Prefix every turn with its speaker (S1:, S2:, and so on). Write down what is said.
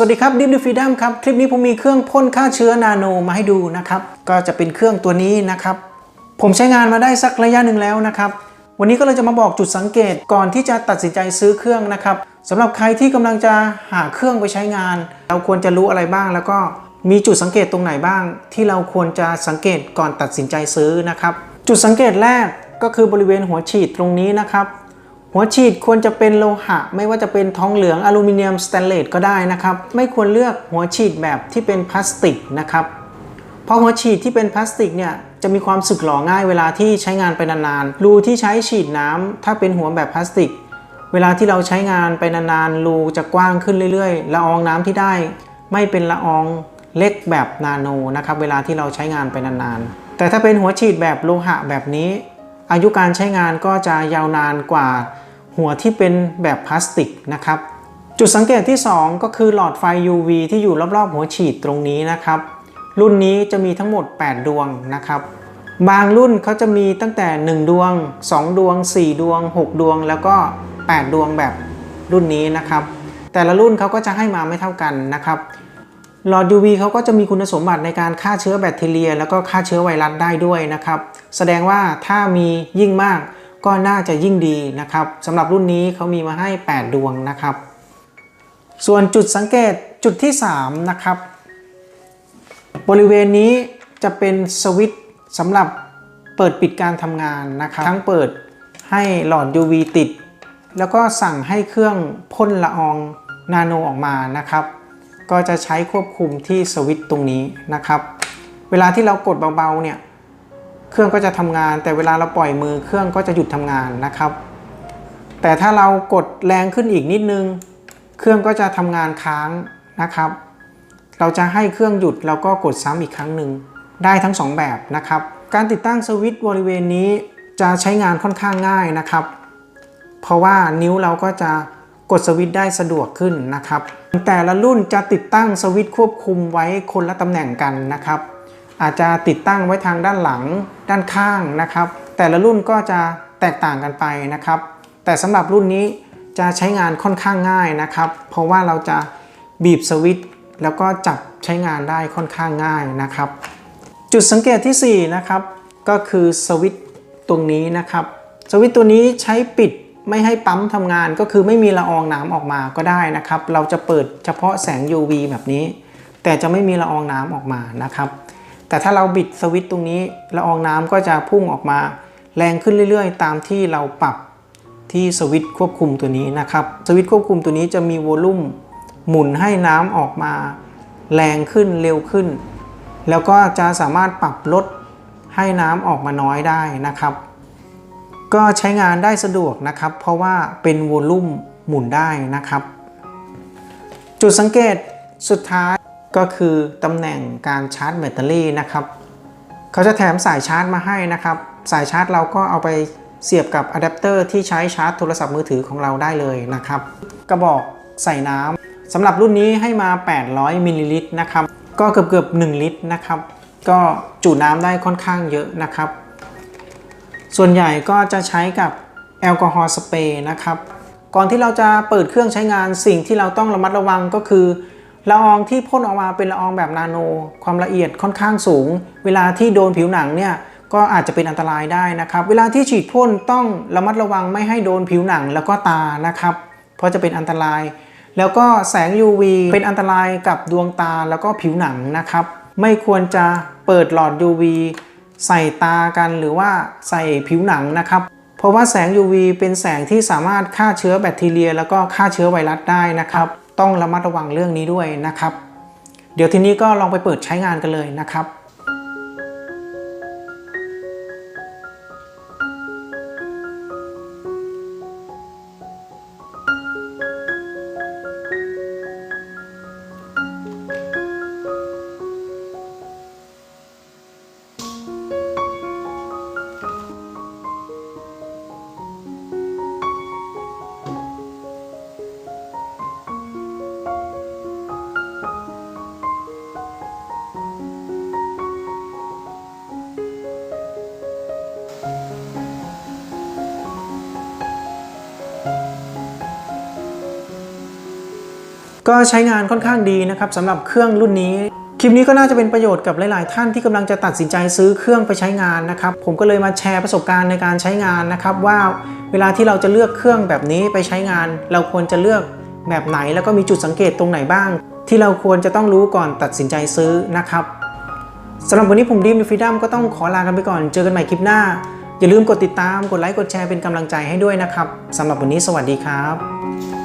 S1: สวัสดีครับดิมดูฟีดัมครับ คลิปนี้ผมมีเครื่องพ่นฆ่าเชื้อนาโนมาให้ดูนะครับ ก็จะเป็นเครื่องตัวนี้นะครับ ผมใช้งานมาได้สักระยะหนึ่งแล้วนะครับ วันนี้ก็เลยจะมาบอกจุดสังเกตก่อนที่จะตัดสินใจซื้อเครื่องนะครับสำหรับใครที่กำลังจะหาเครื่องไปใช้งาน เราควรจะรู้อะไรบ้าง แล้วก็มีจุดสังเกตตรงไหนบ้าง ที่เราควรจะสังเกตก่อนตัดสินใจซื้อนะครับ จุดสังเกตแรกก็คือบริเวณหัวฉีดตรงนี้นะครับ หัวฉีดควรจะเป็นโลหะ ไม่ว่าจะเป็นทองเหลืองอลูมิเนียมสแตนเลสก็ได้นะครับ ไม่ควรเลือกหัวฉีดแบบที่เป็นพลาสติกนะครับ เพราะหัวฉีดที่เป็นพลาสติกเนี่ยจะมีความสึกหรอง่ายเวลาที่ใช้งานไปนานๆ รูที่ใช้ฉีดน้ำถ้าเป็นหัวแบบพลาสติก เวลาที่เราใช้งานไปนานๆ รูจะกว้างขึ้นเรื่อยๆ ละอองน้ำที่ได้ ไม่เป็นละอองเล็กแบบนาโนนะครับ เวลาที่เราใช้งานไปนานๆ แต่ถ้าเป็นหัวฉีดแบบโลหะแบบนี้ อายุการใช้งานก็จะยาวนานกว่าหัวที่เป็นแบบพลาสติกนะครับ จุดสังเกตที่ 2 ก็คือหลอดไฟ UV ที่อยู่รอบๆ หัวฉีดตรงนี้นะครับ รุ่นนี้จะมีทั้งหมด 8 ดวงนะครับบางรุ่นเขาจะมีตั้งแต่ 1 ดวง 2 ดวง 4 ดวง 6 ดวง แล้วก็ 8 ดวงแบบรุ่นนี้นะครับ แต่ละรุ่นเขาก็จะให้มาไม่เท่ากันนะครับ หลอด UV เขาก็จะมีคุณสมบัติในการฆ่าเชื้อแบคทีเรีย แล้วก็ฆ่าเชื้อไวรัสได้ด้วยนะครับ แสดงว่าถ้ามียิ่งมากก็น่าจะยิ่งดีนะครับสำหรับรุ่นนี้เขามีมาให้ 8 ดวงนะครับ ส่วนจุดสังเกตจุดที่ 3 นะครับ บริเวณนี้จะเป็นสวิตช์สำหรับเปิดปิดการทำงานนะครับ ทั้งเปิดให้หลอด UV ติด แล้วก็สั่งให้เครื่องพ่นละอองนาโนออกมานะครับ ก็จะใช้ควบคุมที่สวิตช์ตรงนี้นะครับ เวลาที่เรากดเบาๆเนี่ยเครื่องก็จะทำงาน แต่เวลาเราปล่อยมือเครื่องก็จะหยุดทำงานนะครับ แต่ถ้าเรากดแรงขึ้นอีกนิดนึง เครื่องก็จะทำงานค้างนะครับ เราจะให้เครื่องหยุดเราก็กดซ้ำอีกครั้งหนึ่งได้ทั้ง 2 แบบนะครับ การติดตั้งสวิตช์บริเวณนี้จะใช้งานค่อนข้างง่ายนะครับ เพราะว่านิ้วเราก็จะ กดสวิตช์ได้สะดวกขึ้นนะครับ แต่ละรุ่นจะติดตั้งสวิตช์ควบคุมไว้คนละตำแหน่งกันนะครับ อาจจะติดตั้งไว้ทางด้านหลังด้านข้างนะครับ แต่ละรุ่นก็จะแตกต่างกันไปนะครับ แต่สำหรับรุ่นนี้จะใช้งานค่อนข้างง่ายนะครับ เพราะว่าเราจะบีบสวิตช์แล้วก็จับใช้งานได้ค่อนข้างง่ายนะครับ จุดสังเกตที่4นะครับก็คือสวิตช์ตรงนี้นะครับ สวิตช์ตัวนี้ใช้ปิด ไม่ให้ปั๊มทำงานก็คือไม่มีละอองน้ำออกมาก็ได้นะครับ เราจะเปิดเฉพาะแสง UV แบบนี้ แต่จะไม่มีละอองน้ำออกมานะครับ แต่ถ้าเราบิดสวิตช์ตรงนี้ละอองน้ำก็จะพุ่งออกมา แรงขึ้นเรื่อยๆ ตามที่เราปรับที่สวิตควบคุมตัวนี้นะครับ สวิตควบคุมตัวนี้จะมีโวลูมหมุนให้น้ำออกมา แรงขึ้นเร็วขึ้น แล้วก็จะสามารถปรับลดให้น้ำออกมาน้อยได้นะครับ ก็ใช้งานได้สะดวกนะครับ เพราะว่าเป็นโวลูมหมุนได้นะครับ จุดสังเกตสุดท้ายก็คือตำแหน่งการชาร์จแบตเตอรี่นะครับ เขาจะแถมสายชาร์จมาให้นะครับ สายชาร์จเราก็เอาไปเสียบกับอะแดปเตอร์ที่ใช้ชาร์จโทรศัพท์มือถือของเราได้เลยนะครับ กระบอกใส่น้ำสำหรับรุ่นนี้ให้มา 800มิลลิลิตรนะครับ ก็เกือบเกือบ1ลิตรนะครับ ก็จุน้ำได้ค่อนข้างเยอะนะครับ ส่วนใหญ่ก็จะใช้กับแอลกอฮอล์สเปรย์นะครับ ก่อนที่เราจะเปิดเครื่องใช้งานสิ่งที่เราต้องระมัดระวังก็คือละอองที่พ่นออกมาเป็นละอองแบบนาโน ความละเอียดค่อนข้างสูง เวลาที่โดนผิวหนังเนี่ยก็อาจจะเป็นอันตรายได้นะครับ เวลาที่ฉีดพ่นต้องระมัดระวังไม่ให้โดนผิวหนังแล้วก็ตานะครับ เพราะจะเป็นอันตราย แล้วก็แสง UV เป็นอันตรายกับดวงตาแล้วก็ผิวหนังนะครับ ไม่ควรจะเปิดหลอด UV ใส่ตากันหรือว่าใส่ผิวหนังนะครับ เพราะว่าแสง UV เป็นแสงที่สามารถฆ่าเชื้อแบคทีเรีย แล้วก็ฆ่าเชื้อไวรัสได้นะครับ ต้องระมัดระวังเรื่องนี้ด้วยนะครับ เดี๋ยวทีนี้ก็ลองไปเปิดใช้งานกันเลยนะครับ ก็ใช้งานค่อนข้างดีนะครับสำหรับเครื่องรุ่นนี้ คลิปนี้ก็น่าจะเป็นประโยชน์กับหลาย ๆ ท่านที่กำลังจะตัดสินใจซื้อเครื่องไปใช้งานนะครับ ผมก็เลยมาแชร์ประสบการณ์ในการใช้งานนะครับ ว่าเวลาที่เราจะเลือกเครื่องแบบนี้ไปใช้งาน เราควรจะเลือกแบบไหนแล้วก็มีจุดสังเกตตรงไหนบ้าง ที่เราควรจะต้องรู้ก่อนตัดสินใจซื้อนะครับสำหรับวันนี้ผมดีมฟรีดัมก็ต้องขอลากันไปก่อนเจอกันใหม่คลิปหน้า อย่าลืมกดติดตามกดไลค์กดแชร์เป็นกำลังใจให้ด้วยนะครับสำหรับวันนี้สวัสดีครับ